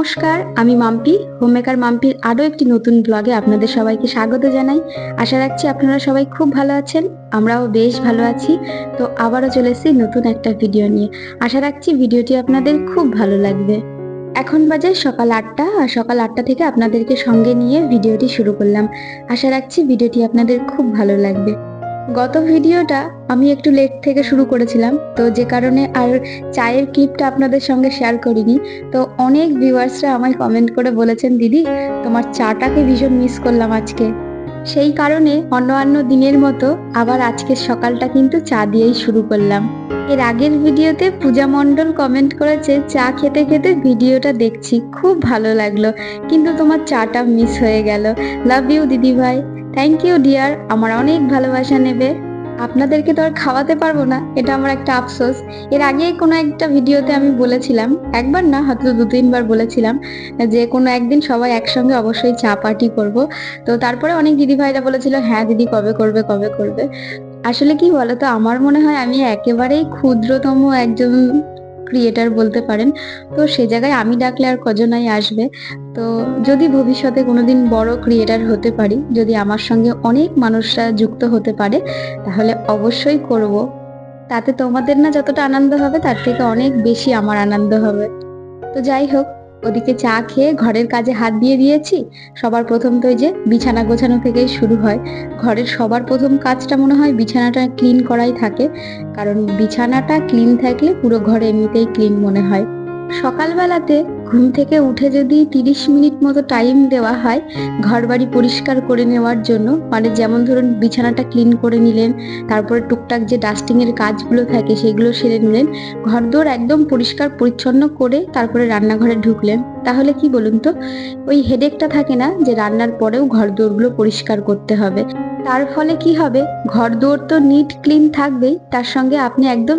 নমস্কার, আমি মাম্পি, হোমমেকার মাম্পির আরও একটি নতুন ব্লগে আপনাদের সবাইকে স্বাগত জানাই। আশা রাখছি আপনারা সবাই খুব ভালো আছেন, আমরাও বেশ ভালো আছি। তো আবারও চলে এসেছি নতুন একটা ভিডিও নিয়ে। আশা রাখছি ভিডিওটি আপনাদের খুব ভালো লাগবে। এখন বাজে সকাল আটটা, আর সকাল আটটা থেকে আপনাদেরকে সঙ্গে নিয়ে ভিডিওটি শুরু করলাম। আশা রাখছি ভিডিওটি আপনাদের খুব ভালো লাগবে। গত ভিডিওটা আমি একটু লেট থেকে শুরু করেছিলাম, তো যে কারণে আর চায়ের ক্লিপটা আপনাদের সঙ্গে শেয়ার করিনি। তো অনেক ভিউয়ার্সরা আমায় কমেন্ট করে বলেছেন, দিদি, তোমার চাটাকে ভীষণ মিস করলাম আজকে। সেই কারণে অন্যান্য দিনের মতো আবার আজকের সকালটা কিন্তু চা দিয়েই শুরু করলাম। এর আগের ভিডিওতে পূজা মণ্ডল কমেন্ট করেছে, চা খেতে খেতে ভিডিওটা দেখছি, খুব ভালো লাগল, কিন্তু তোমার চাটা মিস হয়ে গেল। লাভ ইউ দিদি ভাই থ্যাংক ইউ ডিয়ার আমার অনেক ভালোবাসা নেবে। আপনাদেরকে তো আর খাওয়াতে পারব না। এটা আমার একটা আফসোস। এর আগে কোনো একটা ভিডিওতে আমি বলেছিলাম, একবার না, হয়তো দু, তিনবার বলেছিলাম, যে কোনো একদিন সবাই একসঙ্গে অবশ্যই চা পার্টি করব। তো তারপরে অনেক দিদি ভাইরা বলেছিল হ্যাঁ দিদি, কবে করবে কবে করবে? আসলে কি বলতো, আমার মনে হয় আমি একেবারেই ক্ষুদ্রতম একজন ক্রিয়েটার বলতে পারেন। তো সে জায়গায় আমি ডাকলে আর কজনাই আসবে। তো যদি ভবিষ্যতে কোনোদিন বড় ক্রিয়েটার হতে পারি, যদি আমার সঙ্গে অনেক মানুষরা যুক্ত হতে পারে, তাহলে অবশ্যই করব। তাতে তোমাদের না যতটা আনন্দ হবে, তার থেকে অনেক বেশি আমার আনন্দ হবে। তো যাই হোক ওদিকে চা খেয়ে ঘরের কাজে হাত দিয়ে দিয়েছি। সবার প্রথম তো যে বিছানা গোছানো থেকেই শুরু হয়। ঘরের সবার প্রথম কাজটা মনে হয় বিছানাটা ক্লিন করাই থাকে। কারণ বিছানাটা ক্লিন থাকলে পুরো ঘর এমনিতেই ক্লিন মনে হয়। সকালবেলাতে ঘুম থেকে উঠে যদি তিরিশ মিনিট মতো টাইম দেওয়া হয় ঘর বাড়ি পরিষ্কার করে নেওয়ার জন্য মানে যেমন ধরুন বিছানাটা ক্লিন করে নিলেন, তারপরে টুকটাক যে ডাস্টিং এর কাজগুলো থাকে সেগুলো সেরে নিলেন, ঘরদোর একদম পরিষ্কার পরিচ্ছন্ন করে তারপরে রান্নাঘরে ঢুকলেন। তাহলে কি বলুন তো? ওই হেডেকটা থাকে না যে রান্নার পরেও ঘর দোরগুলো পরিষ্কার করতে হবে। তার ফলে কি হবে? ঘর দৌড় তো নিট ক্লিন থাকবেই, তার সঙ্গে আপনি একদম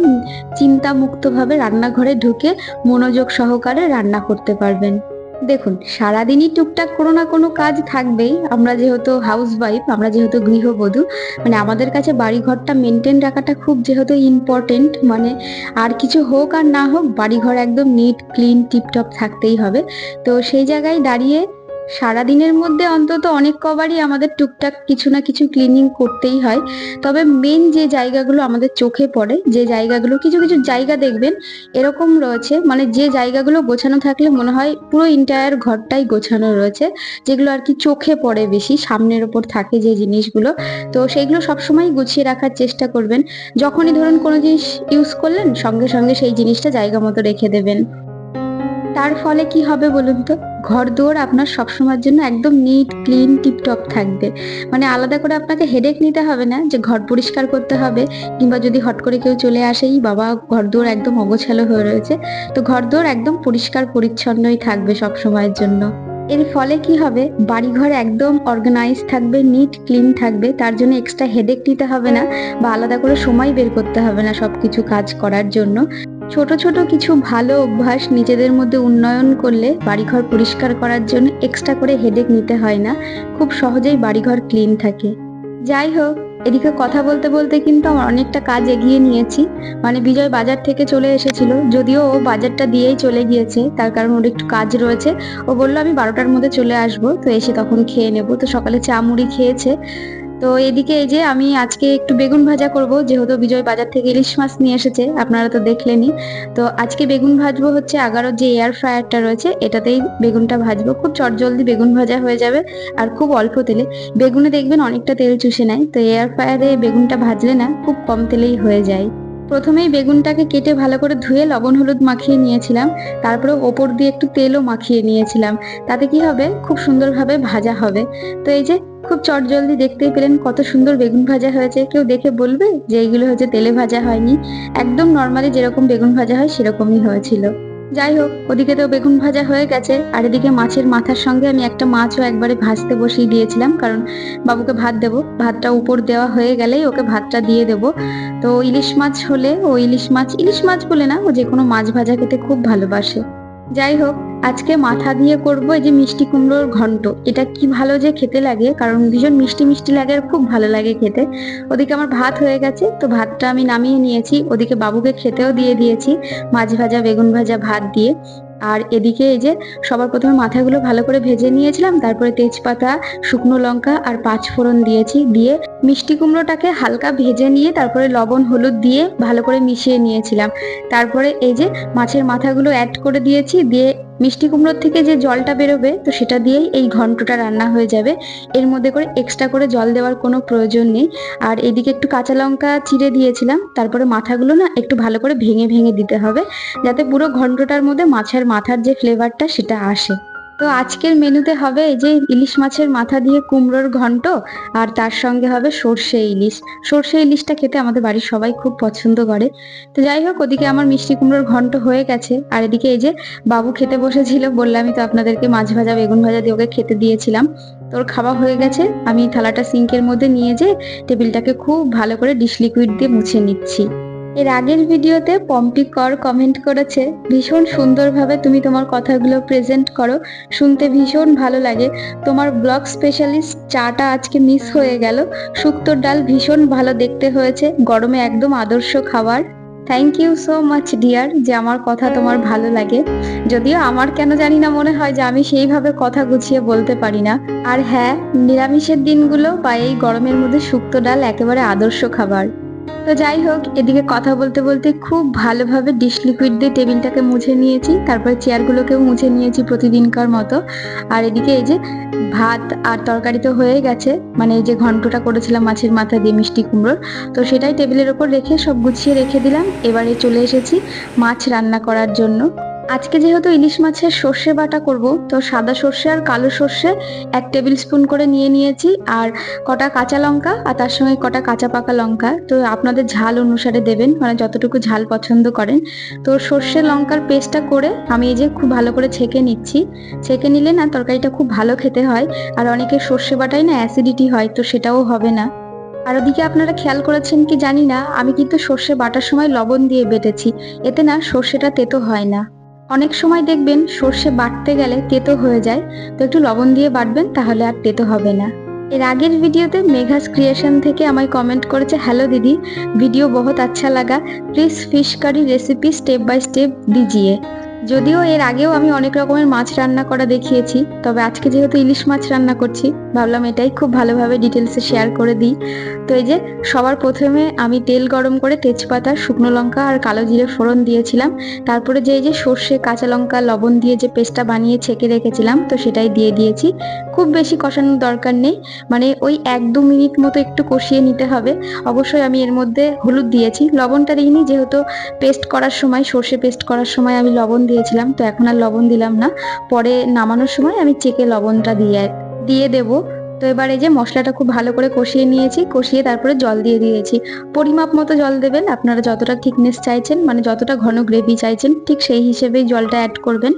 চিন্তা মুক্তভাবে রান্নাঘরে ঢুকে মনোযোগ সহকারে রান্না করতে পারবেন। দেখুন, সারাদিনই টুকটাক কোনো না কোনো কাজ থাকবেই। আমরা যেহেতু হাউস ওয়াইফ আমরা যেহেতু গৃহবধূ মানে আমাদের কাছে বাড়িঘরটা মেনটেন রাখাটা খুব যেহেতু ইম্পর্টেন্ট মানে আর কিছু হোক আর না হোক, বাড়িঘর একদম নিট ক্লিন টিপটপ থাকতেই হবে। তো সেই জায়গায় দাঁড়িয়ে সারাদিনের মধ্যে অন্তত অনেক কবারই আমাদের টুকটাক কিছু না কিছু ক্লিনিং করতেই হয়। তবে মেন যে জায়গাগুলো আমাদের চোখে পড়ে, যে জায়গাগুলো, কিছু কিছু জায়গা দেখবেন, এরকম রয়েছে। মানে যে জায়গাগুলো গোছানো থাকলে মনে হয় পুরো ইন্টায়ার ঘরটাই গোছানো রয়েছে, যেগুলো আর কি চোখে পড়ে বেশি, সামনের ওপর থাকে যে জিনিসগুলো। তো সেইগুলো সবসময় গুছিয়ে রাখার চেষ্টা করবেন। যখনই ধরুন কোনো জিনিস ইউজ করলেন, সঙ্গে সঙ্গে সেই জিনিসটা জায়গা মতো রেখে দেবেন। তার ফলে কি হবে বলুন তো? ঘর দুয়ার আপনার সবসময়ের জন্য একদম নিট ক্লিন টিপটপ থাকবে। মানে আলাদা করে আপনাকে হেডেক নিতে হবে না যে ঘর পরিষ্কার করতে হবে, কিংবা যদি হট করে কেউ চলে আসেই বাবা, ঘর দুয়ার একদম অগোছালো হয়ে রয়েছে। তো ঘর দুয়ার একদম পরিষ্কার, পরিচ্ছন্নই থাকবে সব সময়ের জন্য। এর ফলে কি হবে? বাড়িঘর একদম অর্গানাইজ থাকবে নিট ক্লিন থাকবে। তার জন্য এক্সট্রা হেডেক নিতে হবে না, বা আলাদা করে সময় বের করতে হবে না সবকিছু কাজ করার জন্য। ছোট ছোট কিছু ভালো অভ্যাস নিজেদের মধ্যে উন্নয়ন করলে বাড়িঘর পরিষ্কার করার জন্য এক্সট্রা করে হেডেক নিতে হয় না। খুব সহজেই বাড়িঘর ক্লিন থাকে। যাই হোক, এদিকে কথা বলতে বলতে কিন্তু আমার অনেকটা কাজ এগিয়ে নিয়েছি। মানে বিজয় বাজার থেকে চলে এসেছিল। যদিও ও বাজারটা দিয়েই চলে গিয়েছে, তার কারণ ওর একটু কাজ রয়েছে। ও বলল, আমি বারোটার মধ্যে চলে আসব। তো এসে তখন খেয়ে নেব। তো সকালে চা মুড়ি খেয়েছে। তো এদিকে এই যে আমি আজকে একটু বেগুন ভাজা করব, যেহেতু বিজয় বাজার থেকে ইলিশ মাছ নিয়ে এসেছে, আপনারা তো দেখলেনই। তো আজকে বেগুন ভাজবো হচ্ছে আগারোর যে এয়ার ফ্রায়ারটা রয়েছে, এটাতেই বেগুনটা ভাজবো। খুব চটজলদি বেগুন ভাজা হয়ে যাবে, আর খুব অল্প তেলে। বেগুনে দেখবেন অনেকটা তেল চুষে নেয়, তো এয়ার ফ্রায়ারে বেগুনটা ভাজলে না খুব কম তেলেই হয়ে যায়। প্রথমেই বেগুনটাকে কেটে ভালো করে ধুয়ে লবণ হলুদ মাখিয়ে নিয়েছিলাম তারপরে ওপর দিয়ে একটু তেলও মাখিয়ে নিয়েছিলাম। তাতে কি হবে? খুব সুন্দরভাবে ভাজা হবে। তো এই যে খুব চটজলদি দেখতেই পেলেন কত সুন্দর বেগুন ভাজা হয়েছে। কেউ দেখে বলবে যে এইগুলো হচ্ছে তেলে ভাজা হয়নি। একদম নর্মালি যেরকম বেগুন ভাজা হয় সেরকমই হয়েছিল। যাই হোক, ওদিকে তো বেগুন ভাজা হয়ে গেছে। আর এদিকে মাছের মাথার সঙ্গে আমি একটা মাছও একবারে ভাজতে বসিয়ে দিয়েছিলাম। কারণ বাবুকে ভাত দেবো। ভাতটা উপর দেওয়া হয়ে গেলেই ওকে ভাতটা দিয়ে দেবো। তো ইলিশ মাছ হলে ও ইলিশ মাছ ইলিশ মাছ বলে না, ও যে কোনো মাছ ভাজা খেতে খুব ভালোবাসে। যাই হোক আজকে মাথা দিয়ে করব এই যে মিষ্টি কুমড়োর ঘন্ট। এটা কি ভালো যে খেতে লাগে? কারণ ভীষণ মিষ্টি মিষ্টি লাগে আর খুব ভালো লাগে খেতে। ওদিকে আমার ভাত হয়ে গেছে, তো ভাতটা আমি নামিয়ে নিয়েছি। ওদিকে বাবুকে খেতেও দিয়ে দিয়েছি মাছ ভাজা বেগুন ভাজা ভাত দিয়ে। আর এদিকে এই যে সবার প্রথমে মাথাগুলো ভালো করে ভেজে নিয়েছিলাম, তারপরে তেজপাতা, শুকনো লঙ্কা আর পাঁচ ফোড়ন দিয়েছি। দিয়ে মিষ্টি কুমড়োটাকে হালকা ভেজে নিয়ে তারপরে লবণ, হলুদ দিয়ে ভালো করে মিশিয়ে নিয়েছিলাম। তারপরে এই যে মাছের মাথাগুলো অ্যাড করে দিয়েছি, দিয়ে মিষ্টি কুমড়োর থেকে যে জলটা বেরোবে, তো সেটা দিয়েই এই ঘন্টটা রান্না হয়ে যাবে। এর মধ্যে করে এক্সট্রা করে জল দেওয়ার কোনো প্রয়োজন নেই। আর এদিকে একটু কাঁচা লঙ্কা চিড়ে দিয়েছিলাম। তারপরে মাথাগুলো না একটু ভালো করে ভেঙে ভেঙে দিতে হবে, যাতে পুরো ঘন্টটার মধ্যে মাছের মাথার যে ফ্লেভারটা সেটা আসে। তো আজকের মেনুতে হবে এই যে ইলিশ মাছের মাথা দিয়ে কুমড়োর ঘন্ট, আর তার সঙ্গে হবে সর্ষে ইলিশ। সর্ষে ইলিশটা খেতে আমাদের বাড়ির সবাই খুব পছন্দ করে। তো যাই হোক, ওদিকে আমার মিষ্টি কুমড়োর ঘন্ট হয়ে গেছে। আর এদিকে এই যে বাবু খেতে বসেছিল বললামই তো আপনাদেরকে মাছ ভাজা, বেগুন ভাজা দিয়ে ওকে খেতে দিয়েছিলাম। তোর খাওয়া হয়ে গেছে। আমি থালাটা সিঙ্কের মধ্যে নিয়ে যেয়ে টেবিলটাকে খুব ভালো করে ডিশ লিকুইড দিয়ে মুছে নিচ্ছি। এর আগের ভিডিওতে পম্পি কর কমেন্ট করেছে, ভীষণ সুন্দরভাবে তুমি তোমার কথাগুলো প্রেজেন্ট করো, শুনতে ভীষণ ভালো লাগে। তোমার ব্লগ স্পেশালিস্ট চাটা আজকে মিস হয়ে গেল শুক্তোর ডাল ভীষণ ভালো দেখতে হয়েছে, গরমে একদম আদর্শ খাবার। Thank you so much dear যে আমার কথা তোমার ভালো লাগে। যদিও আমার কেন জানি না মনে হয় যে আমি সেইভাবে কথা গুছিয়ে বলতে পারি না। আর হ্যাঁ নিরামিষের দিনগুলো বা এই গরমের মধ্যে শুক্তো ডাল একেবারে আদর্শ খাবার। তো যাই হোক, এদিকে কথা বলতে বলতে খুব ভালোভাবে ডিশ লিকুইড দিয়ে টেবিলটাকে মুছে নিয়েছি। তারপর চেয়ারগুলোকেও মুছে নিয়েছি প্রতিদিনকার মতো। আর এদিকে এই যে ভাত আর তরকারি তো হয়ে গেছে। মানে এই যে ঘন্টটা করেছিলাম মাছের মাথা দিয়ে মিষ্টি কুমড়োর। তো সেটাই টেবিলের ওপর রেখে সব গুছিয়ে রেখে দিলাম। এবারে চলে এসেছি মাছ রান্না করার জন্য। আজকে যেহেতু ইলিশ মাছের সর্ষে বাটা করব, তো সাদা সর্ষে আর কালো সর্ষে এক টেবিল স্পুন করে নিয়ে নিয়েছি, আর কটা কাঁচা লঙ্কা আর তার সঙ্গে কটা কাঁচা পাকা লঙ্কা। তো আপনাদের ঝাল অনুসারে দেবেন মানে যতটুকু ঝাল পছন্দ করেন। তো সর্ষে লঙ্কার পেস্টটা করে আমি এই যে খুব ভালো করে ছেঁকে নিচ্ছি। ছেঁকে নিলে না তরকারিটা খুব ভালো খেতে হয়, আর অনেকে সর্ষে বাটাই না অ্যাসিডিটি হয়, তো সেটাও হবে না। আর ওদিকে আপনারা খেয়াল করেছেন কি জানি না, আমি কিন্তু সর্ষে বাটার সময় লবণ দিয়ে বেটেছি, এতে না সর্ষেটা তেতো হয় না। অনেক সময় দেখবেন সর্ষে বাটতে গেলে তেতো হয়ে যায়, তো একটু লবণ দিয়ে বাটবেন তাহলে আর তেতো হবে না। এর আগের ভিডিওতে মেঘাস ক্রিয়েশন থেকে আমায় কমেন্ট করেছে, হ্যালো দিদি, ভিডিও বহুত আচ্ছা লাগা please fish curry recipe step by step দিজিয়ে যদিও এর আগেও আমি অনেক রকমের মাছ রান্না করা দেখিয়েছি, তবে আজকে যেহেতু ইলিশ মাছ রান্না করছি, ভাবলাম এটাই খুব ভালোভাবে ডিটেলসে শেয়ার করে দিই। তো এই যে, সবার প্রথমে আমি তেল গরম করে তেজপাতা, শুকনো লঙ্কা আর কালো জিরে ফোড়ন দিয়েছিলাম। তারপরে যে এই যে সর্ষে, কাঁচা লঙ্কা, লবণ দিয়ে যে পেস্টটা বানিয়ে ছেঁকে রেখেছিলাম, তো সেটাই দিয়ে দিয়েছি। খুব বেশি কষানোর দরকার নেই মানে ওই এক দু মিনিট মতো একটু কষিয়ে নিতে হবে। অবশ্যই আমি এর মধ্যে হলুদ দিয়েছি, লবণটা দিইনি, যেহেতু পেস্ট করার সময়, সর্ষে পেস্ট করার সময় আমি লবণ দিয়েছিলাম, তো এখন আর লবণ দিলাম না। পরে নামানোর সময় আমি চেকে লবণটা দিয়ে দিয়ে দেবো। তো এবার এই যে মশলাটা খুব ভালো করে কষিয়ে নিয়েছি, কষিয়ে তারপরে জল দিয়ে দিয়েছি। পরিমাপ মতো জল দেবেন, আপনারা যতটা থিকনেস চাইছেন মানে যতটা ঘন গ্রেভি চাইছেন, ঠিক সেই হিসেবেই জলটা অ্যাড করবেন।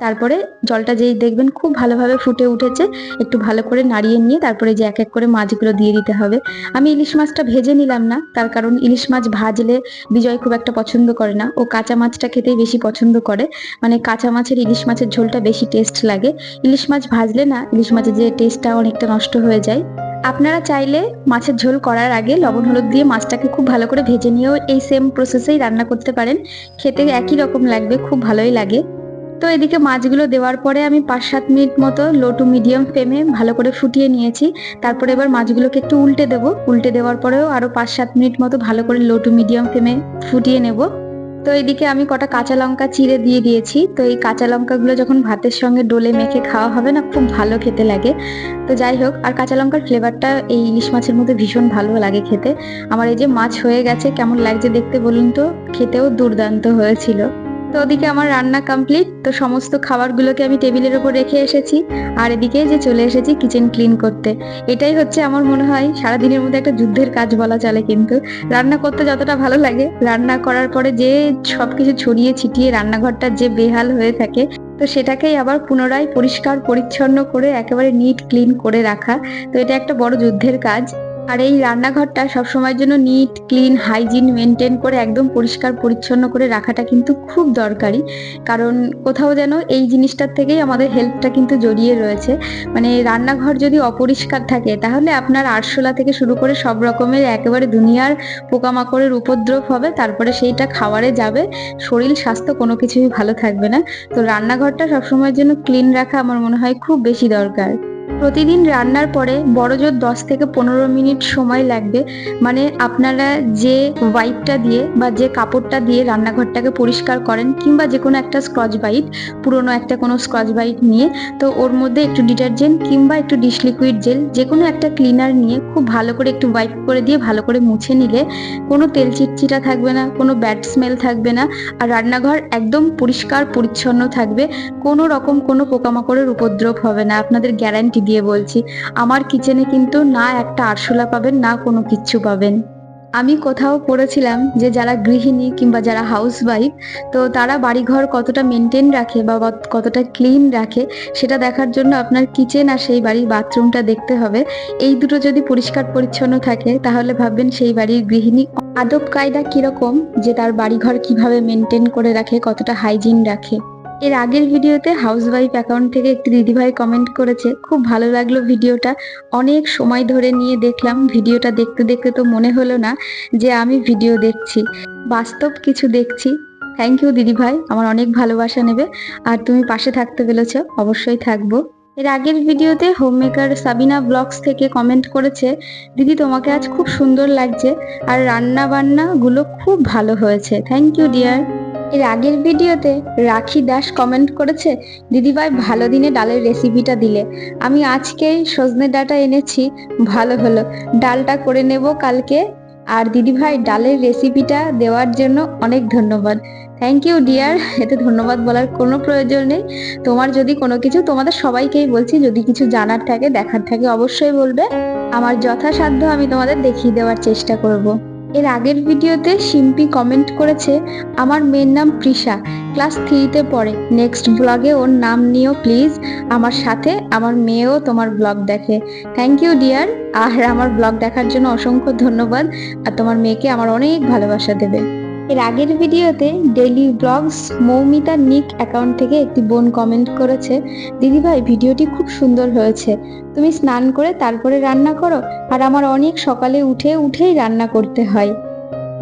তারপরে জলটা যেই দেখবেন খুব ভালোভাবে ফুটে উঠেছে, একটু ভালো করে নাড়িয়ে নিয়ে তারপরে যে এক এক করে মাছগুলো দিয়ে দিতে হবে। আমি ইলিশ মাছটা ভেজে নিলাম না, তার কারণ ইলিশ মাছ ভাজলে বিজয় খুব একটা পছন্দ করে না। ও কাঁচা মাছটা খেতেই বেশি পছন্দ করে। মানে কাঁচা মাছের ইলিশ মাছের ঝোলটা বেশি টেস্ট লাগে। ইলিশ মাছ ভাজলে না ইলিশ মাছের যে টেস্টটা অনেকটা নষ্ট হয়ে যায়। আপনারা চাইলে মাছের ঝোল করার আগে লবণ, হলুদ দিয়ে মাছটাকে খুব ভালো করে ভেজে নিয়েও এই সেম প্রসেসেই রান্না করতে পারেন। খেতে একই রকম লাগবে, খুব ভালোই লাগে। তো এদিকে মাছগুলো দেওয়ার পরে আমি পাঁচ সাত মিনিট মতো লো টু মিডিয়াম ফ্লেমে ভালো করে ফুটিয়ে নিয়েছি। তারপরে এবার মাছগুলোকে একটু উল্টে দেব। উল্টে দেওয়ার পরেও আরও পাঁচ সাত মিনিট মতো ভালো করে লো টু মিডিয়াম ফ্লেমে ফুটিয়ে নেব। তো এদিকে আমি কটা কাঁচা লঙ্কা চিড়ে দিয়ে দিয়েছি। তো এই কাঁচা লঙ্কাগুলো যখন ভাতের সঙ্গে ডোলে মেখে খাওয়া হবে না, খুব ভালো খেতে লাগে। তো যাই হোক, আর কাঁচা লঙ্কার ফ্লেভারটা এই ইলিশ মাছের মধ্যে ভীষণ ভালো লাগে খেতে। আমার এই যে মাছ হয়ে গেছে, কেমন লাগছে দেখতে বলুন তো? খেতেও দুর্দান্ত হয়েছিল। তো ওদিকে আমার রান্না কমপ্লিট তো সমস্ত খাবারগুলোকে আমি টেবিলের উপর রেখে এসেছি। আর এদিকে যে চলে এসেছি কিচেন ক্লিন করতে। এটাই হচ্ছে আমার মনে হয় সারাদিনের মধ্যে একটা যুদ্ধের কাজ বলা চলে কিন্তু। রান্না করতে যতটা ভালো লাগে, রান্না করার পরে যে সবকিছু ছড়িয়ে ছিটিয়ে রান্নাঘরটা যে বেহাল হয়ে থাকে, তো সেটাকেই আবার পুনরায় পরিষ্কার পরিচ্ছন্ন করে একেবারে নিট ক্লিন করে রাখা। তো এটা একটা বড় যুদ্ধের কাজ। আর এই রান্নাঘরটা সবসময়ের জন্য নিট ক্লিন হাইজিন মেনটেন করে একদম পরিষ্কার, পরিচ্ছন্ন করে রাখাটা কিন্তু খুব দরকারি। কারণ কোথাও যেন এই জিনিসটার থেকেই আমাদের হেলথটা কিন্তু জড়িয়ে রয়েছে। মানে রান্নাঘর যদি অপরিষ্কার থাকে, তাহলে আপনার আরশোলা থেকে শুরু করে সব রকমের একেবারে দুনিয়ার পোকামাকড়ের উপদ্রব হবে, তারপরে সেইটা খাবারে যাবে, শরীর, স্বাস্থ্য কোনো কিছুই ভালো থাকবে না। তো রান্নাঘরটা সবসময়ের জন্য ক্লিন রাখা আমার মনে হয় খুব বেশি দরকার। প্রতিদিন রান্নার পরে বড় জোর দশ থেকে পনেরো মিনিট সময় লাগবে। মানে আপনারা যে ওয়াইপটা দিয়ে বা যে কাপড়টা দিয়ে রান্নাঘরটাকে পরিষ্কার করেন কিংবা যে কোনো একটা স্কচ বাইট পুরনো একটা কোনো স্কচ বাইট নিয়ে, তো ওর মধ্যে একটু ডিটারজেন্ট কিংবা একটু ডিশ লিকুইড জেল যে কোনো একটা ক্লিনার নিয়ে খুব ভালো করে একটু ওয়াইপ করে দিয়ে ভালো করে মুছে নিলে কোনো তেল চিটচিটা থাকবে না, কোনো ব্যাড স্মেল থাকবে না আর রান্নাঘর একদম পরিষ্কার পরিচ্ছন্ন থাকবে। কোনো রকম কোনো পোকামাকড়ের উপদ্রব হবে না, আপনাদের গ্যারান্টি দিয়ে বলছি, আমার কিচেনে কিন্তু না একটা আরশোলা পাবেন, না কোনো কিচ্ছু পাবেন। আমি কোথাও পড়েছিলাম যে যারা গৃহিণী কিংবা যারা হাউস ওয়াইফ তো তারা বাড়িঘর কতটা মেনটেন রাখে বা কতটা ক্লিন রাখে, সেটা দেখার জন্য আপনার কিচেন আর সেই বাড়ির বাথরুমটা দেখতে হবে। এই দুটো যদি পরিষ্কার পরিচ্ছন্ন থাকে, তাহলে ভাববেন সেই বাড়ির গৃহিণী আদব কায়দা কীরকম, যে তার বাড়িঘর কীভাবে মেনটেন করে রাখে, কতটা হাইজিন রাখে। এর আগের ভিডিওতে হাউসওয়াইফ অ্যাকাউন্ট থেকে একটি দিদিভাই কমেন্ট করেছে, খুব ভালো লাগল ভিডিওটা। অনেক সময় ধরে নিয়ে দেখলাম, ভিডিওটা দেখতে দেখতে তো মনে হলো না যে আমি ভিডিও দেখছি। বাস্তব কিছু দেখছি। থ্যাংক ইউ দিদিভাই, আমার অনেক ভালোবাসা নেবে। আর তুমি পাশে থাকতে পেরেছ, অবশ্যই থাকব। এর আগের ভিডিওতে হোম মেকার সাবিনা ব্লগস থেকে কমেন্ট করেছে, দিদি, তোমাকে আজ খুব সুন্দর লাগছে। আর রান্না বান্না গুলো খুব ভালো হয়েছে। থ্যাংক ইউ ডিয়ার এর আগের ভিডিওতে রাখি দাস কমেন্ট করেছে, দিদিভাই ভালো দিনে ডালের রেসিপিটা দিলে। আমি আজকেই সজনে ডাটা এনেছি, ভালো হলো। ডালটা করে নেব কালকে। আর দিদিভাই, ডালের রেসিপিটা দেওয়ার জন্য অনেক ধন্যবাদ। থ্যাংক ইউ ডিয়ার এতে ধন্যবাদ বলার কোনো প্রয়োজন নেই। তোমার যদি কোনো কিছু, তোমাদের সবাইকেই বলছি, যদি কিছু জানার থাকে, দেখার থাকে, অবশ্যই বলবে। আমার যথাসাধ্য আমি তোমাদের দেখিয়ে দেওয়ার চেষ্টা করব। এর আগের ভিডিওতে শিম্পি কমেন্ট করেছে, আমার মেয়ের নাম প্রিশা ক্লাস থ্রিতে পড়ে। নেক্সট ব্লগে ওর নাম নিও প্লিজ আমার সাথে আমার মেয়েও তোমার ব্লগ দেখে। থ্যাংক ইউ ডিয়ার আর আমার ব্লগ দেখার জন্য অসংখ্য ধন্যবাদ। আর তোমার মেয়েকে আমার অনেক ভালোবাসা দেবে। এর আগের ভিডিওতে ডেইলি ব্লগস মৌমিতা নিক অ্যাকাউন্ট থেকে একটি বোন কমেন্ট করেছে দিদিভাই ভিডিওটি খুব সুন্দর হয়েছে। তুমি স্নান করে তারপরে রান্না করো, আর আমার অনেক সকালে উঠে উঠেই রান্না করতে হয়।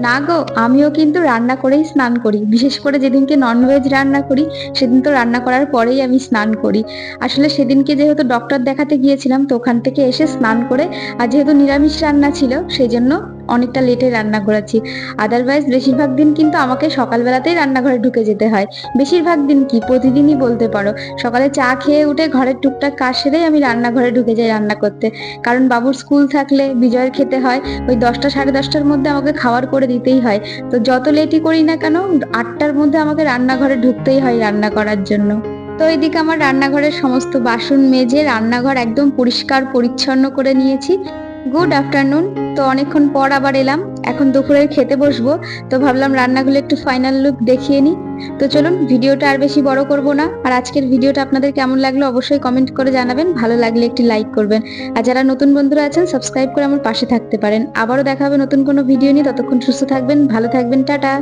না গো, আমিও কিন্তু রান্না করেই স্নান করি। বিশেষ করে যেদিনকে ননভেজ রান্না করি, সেদিন তো রান্না করার পরেই আমি স্নান করি। আসলে সেদিনকে যেহেতু ডক্টর দেখাতে গিয়েছিলাম, তো ওখান থেকে এসে স্নান করে, আর যেহেতু নিরামিষ রান্না ছিল, সেই জন্য অনেকটা লেটে রান্না করেছি। আদারওয়াইজ বেশিরভাগ দিন কিন্তু আমাকে সকালবেলাতেই রান্নাঘরে ঢুকে যেতে হয়। বেশিরভাগ দিন কি? প্রতিদিনই বলতে পারো। সকালে চা খেয়ে উঠে ঘরের টুকটাক কাজ সেরেই আমি রান্নাঘরে ঢুকে যাই রান্না করতে। কারণ বাবুর স্কুল থাকলে বিজয়ের খেতে হয়। ওই দশটা সাড়ে দশটার মধ্যে আমাকে খাবার করে দিতেই হয়। তো যত লেটই করি না কেন, আটটার মধ্যে আমাকে রান্নাঘরে ঢুকতেই হয় রান্না করার জন্য। তো এদিকে আমার রান্নাঘরের সমস্ত বাসন মেজে রান্নাঘর একদম পরিষ্কার পরিচ্ছন্ন করে নিয়েছি। গুড আফটারনুন তো অনেকক্ষণ পর আবার এলাম। এখন দুপুরে খেতে বসবো। তো ভাবলাম রান্নাগুলো একটু ফাইনাল লুক দেখিয়ে নিই। তো চলুন, ভিডিওটা আর বেশি বড় করব না। আর আজকের ভিডিওটা আপনাদের কেমন লাগল অবশ্যই কমেন্ট করে জানাবেন। ভালো লাগলে একটি লাইক করবেন। আর যারা নতুন বন্ধুরা আছেন সাবস্ক্রাইব করে আমার পাশে থাকতে পারেন। আবারও দেখা হবে নতুন কোনো ভিডিও নিয়ে। ততক্ষণ সুস্থ থাকবেন, ভালো থাকবেন, টাটা।